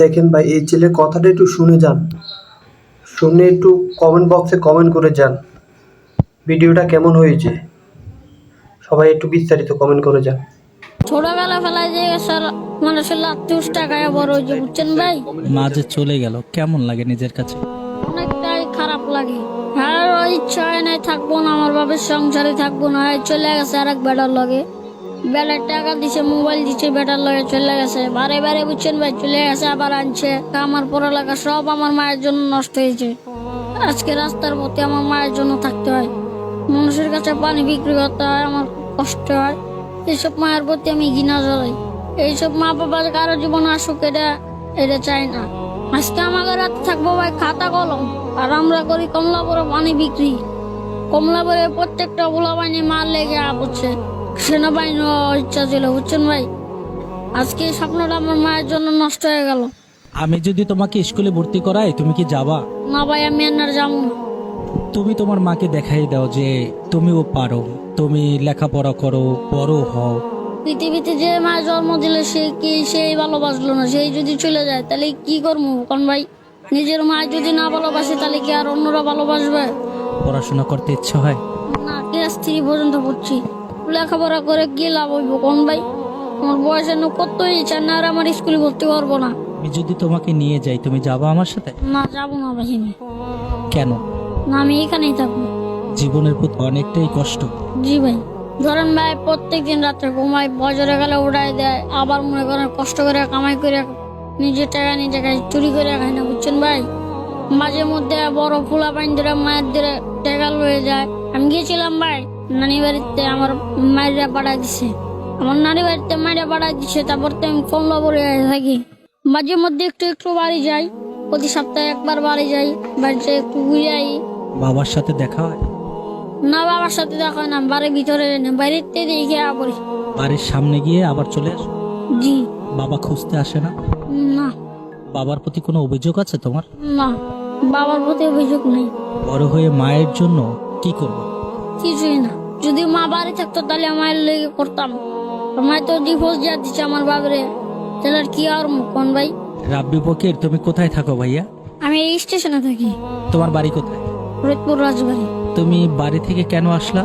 দেখেন ভাই এই ছেলের কথাটা একটু শুনে যান। শুনে একটু কমেন্ট বক্সে কমেন্ট করে যান। ভিডিওটা কেমন হয়েছে? সবাই একটু বিস্তারিত কমেন্ট করে যান। ছোটবেলা ফেলায় যে স্যার মানুষের লাত্তি টাকায় বড় হয়েছে বুঝছেন ভাই? মা যে চলে গেল কেমন লাগে নিজের কাছে? অনেকটাই খারাপ লাগে। আর ওই ইচ্ছা হয় নাই থাকব না আমার বাবার সংসারে থাকব না চলে গেছে আর এক বেটার লগে। বেটার টাকা দিছে, মোবাইল দিছে, বেটার লগে চলে গেছে। বারে বারে বুঝছেন ভাই, চলে গেছে, আবার আনছে। আমার পড়ালেখা সব আমার মায়ের জন্য নষ্ট হয়েছে। আজকে রাস্তার পথে আমার মায়ের জন্য থাকতে হয়। মানুষের কাছে পানি বিক্রি করতে হয়, আমার কষ্ট হয়। এইসব মায়ের প্রতি আমি ঘৃণা জ্বলাই এইসব মা বাবার কারও জীবন আসুক, এটা এটা চাই না। আজকে আমাদের রাতে থাকব ভাই, খাতা কলম। আর আমরা করি কমলাপুরে পানি বিক্রি। কমলাপুরে প্রত্যেকটা গোলা বাহিনী মার লেগে আপচ্ছে সেনাবাহিনী ইচ্ছা ছিল বুঝছেন ভাই? আজকে এই স্বপ্নটা আমার মায়ের জন্য নষ্ট হয়ে গেল। আমি যদি তোমাকে স্কুলে ভর্তি করাই তুমি কি যাবা? না ভাই আমি আর যাব না। তুমি তোমার মাকে দেখাই দাও যে তুমিও পারো তুমি লেখাপড়া করো বড় হও। পৃথিবীতে যে মা জন্ম দিলে সে কি সেই ভালোবাসলো না সেই যদি চলে যায় তাহলে কি করব? কোন ভাই নিজের মা যদি না ভালোবাসে তাহলে কি আর অন্যরা ভালোবাসবে? পড়াশোনা করতে ইচ্ছে হয়? না ক্লাস থ্রি পর্যন্ত পড়ছি। লেখাপড়া করে কি লাভ হইব কোন ভাই? আমার বয়সের নো কত ইচ্ছা না আর আমার স্কুলে ভর্তি করব না। আমি যদি তোমাকে নিয়ে যাই তুমি যাবা আমার সাথে? না যাব না ভাই আমি। কেন? না আমি এখানেই থাকব। জীবনের প্রতি অনেকটাই কষ্ট। জি ভাই। ধরেন ভাই প্রত্যেক দিন রাত্রে ঘুমাই বজরে গেলে উড়াই দেয় আবার মনে করেন কষ্ট করে কামাই করে নিজের টাকা নিজে খাই চুরি করে খাই না বুঝছেন ভাই? মাঝে মধ্যে বড় ফুলা পাইন ধরে মায়ের ধরে টাকা লয়ে যায়। আমি গিয়েছিলাম ভাই নানি বাড়িতে আমার মায়েরা পাঠাই দিছে। আমার নানি বাড়িতে মায়েরা পাঠাই দিছে তারপর তো আমি কমলা পরে থাকি। মাঝে মধ্যে একটু একটু বাড়ি যাই প্রতি সপ্তাহে একবার বাড়ি যাই বাড়িতে একটু ঘুরে আই। বাবার সাথে দেখা হয়? না বাবার সাথে দেখা হয় না বাড়ির ভিতরে থেকে দেখে পড়ি। বাড়ির সামনে গিয়ে আবার চলে আসো? জি। বাবা খুঁজতে আসে না? না। বাবার প্রতি কোনো অভিযোগ আছে তোমার? না বাবার প্রতি অভিযোগ নেই। বড় হয়ে মায়ের জন্য কি করব? কিছুই না। যদি মা বাড়ি থাকতো তাহলে মায়ের লেগে করতাম। মায়ের তো ডিভোর্স যা দিচ্ছে আমার বাবারে তাহলে আর কি আর কোন ভাই? রাব্বি ফকির তুমি কোথায় থাকো ভাইয়া? আমি এই স্টেশনে থাকি। তোমার বাড়ি কোথায়? ফরিদপুর রাজবাড়ি। তুমি বাড়ি থেকে কেন আসলা?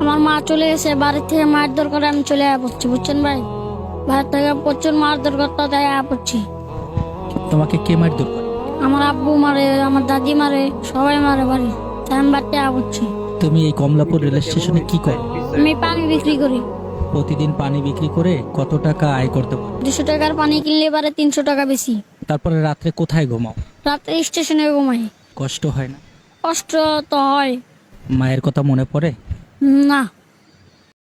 আমার মা চলে গেছে বাড়ি থেকে মায়ের দরকার আমি চলে আয়া পড়ছি বুঝছেন ভাই? বাড়ি থেকে প্রচুর মার দরকার তো তাই আয়া পড়ছি। তোমাকে কে মার দূর করে আমার আব্বু মারে আমার দাদি মারে সবাই মারে বাড়ি। তাই আমি বাড়িতে আয়া পড়ছি। তুমি এই কমলাপুর রেল স্টেশনে কি করো? আমি পানি বিক্রি করি। প্রতিদিন পানি বিক্রি করে কত টাকা আয় করতে পারো? দুশো টাকার পানি কিনলে এবারে তিনশো টাকা বেশি। তারপরে রাত্রে কোথায় ঘুমাও? রাত্রে স্টেশনে ঘুমাই। কষ্ট হয় না? কষ্ট তো হয়। মায়ের কথা মনে পড়ে? না।